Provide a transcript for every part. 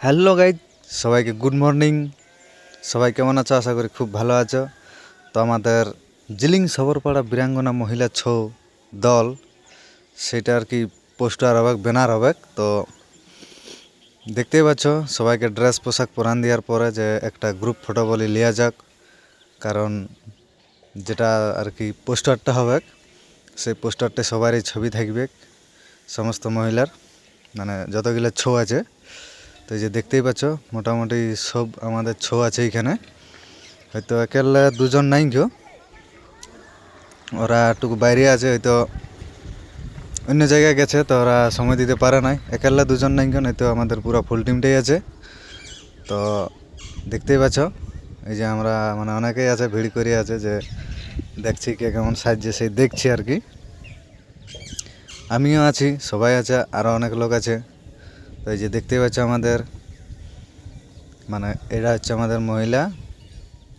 Hello guys, সবাইকে good morning. সবাই কেমন আছো? আশা করি খুব ভালো আছো। তো আমাদের জিলিং সবরপাড়া বীরাঙ্গনা মহিলা ছৌ দল, সেটা আর কি পোস্টার হবে ব্যানার হবে তো দেখতেই পাচ্ছ, সবাইকে ড্রেস পোশাক পরান দেওয়ার পরে যে একটা গ্রুপ ফটো বলে লিয়া যাক, কারণ যেটা আর কি পোস্টারটা হবে, সেই পোস্টারটা সবারই ছবি থাকবে, সমস্ত মহিলার। মানে যতগুলো ছৌ আছে তো এই যে দেখতেই পাচ্ছ, মোটামুটি সব আমাদের ছৌ আছে এখানে হয়তো একেলে দুজন নাই কেউ। ওরা একটু বাইরে আছে, হয়তো অন্য জায়গায় গেছে, তো ওরা সময় দিতে পারে নাই। একেলা দুজন নাই কেউ, নয়তো আমাদের পুরো ফুল টিমটাই আছে। তো দেখতেই পাচ্ছ, এই যে আমরা মানে অনেকেই আছে, ভিড় করে আছে যে দেখছি কে কেমন সাহায্যে সেই দেখছি আর কি। আমিও আছি, সবাই আছে আরও অনেক লোক আছে। তো এই যে দেখতে পাচ্ছ আমাদের মানে এটা হচ্ছে আমাদের মহিলা,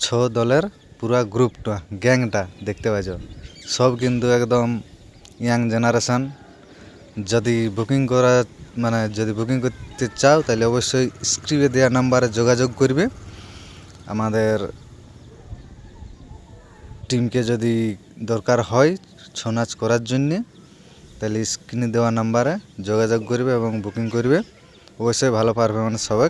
ছ দলের পুরা গ্রুপটা, গ্যাংটা দেখতে পাচ্ছ। সব কিন্তু একদম ইয়াং জেনারেশন। যদি বুকিং করা মানে যদি বুকিং করতে চাও, তাহলে অবশ্যই স্ক্রিপে দেওয়া নাম্বারে যোগাযোগ করবে। আমাদের টিমকে যদি দরকার হয় ছৌ নাচ করার জন্যে, তাহলে স্ক্রিনে দেওয়া নাম্বারে যোগাযোগ করবে এবং বুকিং করবে। অবশ্যই ভালো পারফরমেন্স হবে।